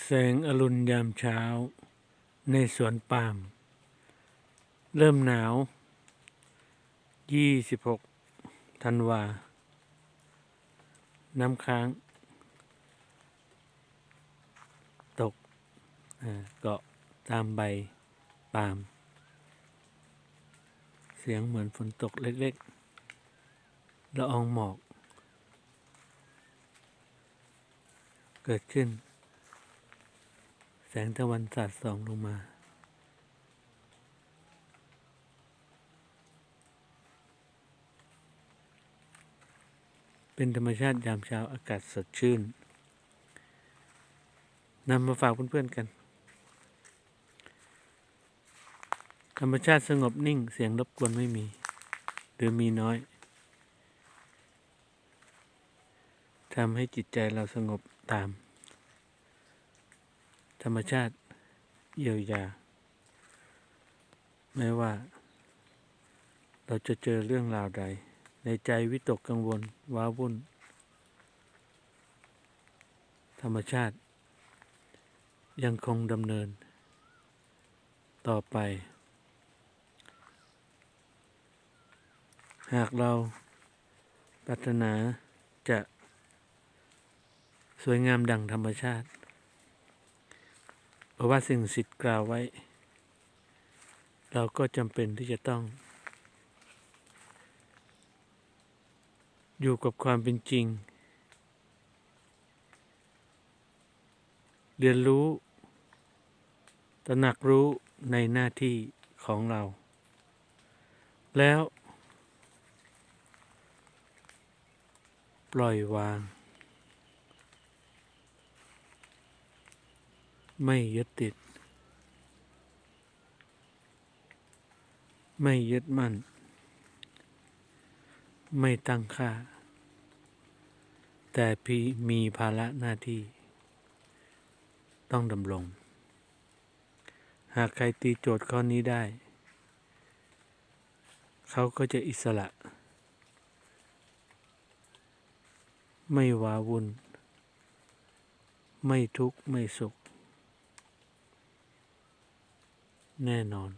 แสงอรุณยามเช้า ในสวนปาล์มเริ่มหนาว 26 ธันวา น้ำค้าง ตกเกาะตามใบปาล์มเสียงเหมือนฝนตกเล็กๆละอองหมอก เกิดขึ้น แสงตะวันสาดส่องลงมา เป็นธรรมชาติยามเช้าอากาศสดชื่นนำมาฝากเพื่อนๆกัน ธรรมชาติสงบนิ่งเสียงรบกวนไม่มี หรือมีน้อยทำให้จิตใจเราสงบตาม ธรรมชาติเยียวยา ไม่ว่า เราจะเจอเรื่องราวใด ในใจวิตกกังวล ว้าวุ่น ธรรมชาติ ยังคงดำเนิน ต่อไป หากเราปรารถนาจะสวยงามดังธรรมชาติ ราะว่าสิ่งสิทธิ์กล่าวไว้ เราก็จำเป็นที่จะต้อง อยู่กับความเป็นจริง เรียนรู้ ตระหนักรู้ในหน้าที่ของเรา แล้ว ปล่อยวาง ไม่ยึดติด ไม่ยึดมั่น ไม่ตั้งค่า แต่พี่มีภาระหน้าที่ ต้องดำรง หากใครตีโจทย์ข้อนี้ได้ เขาก็จะอิสระ ไม่วาวุ่น ไม่ทุกข์ ไม่สุข แน่นอน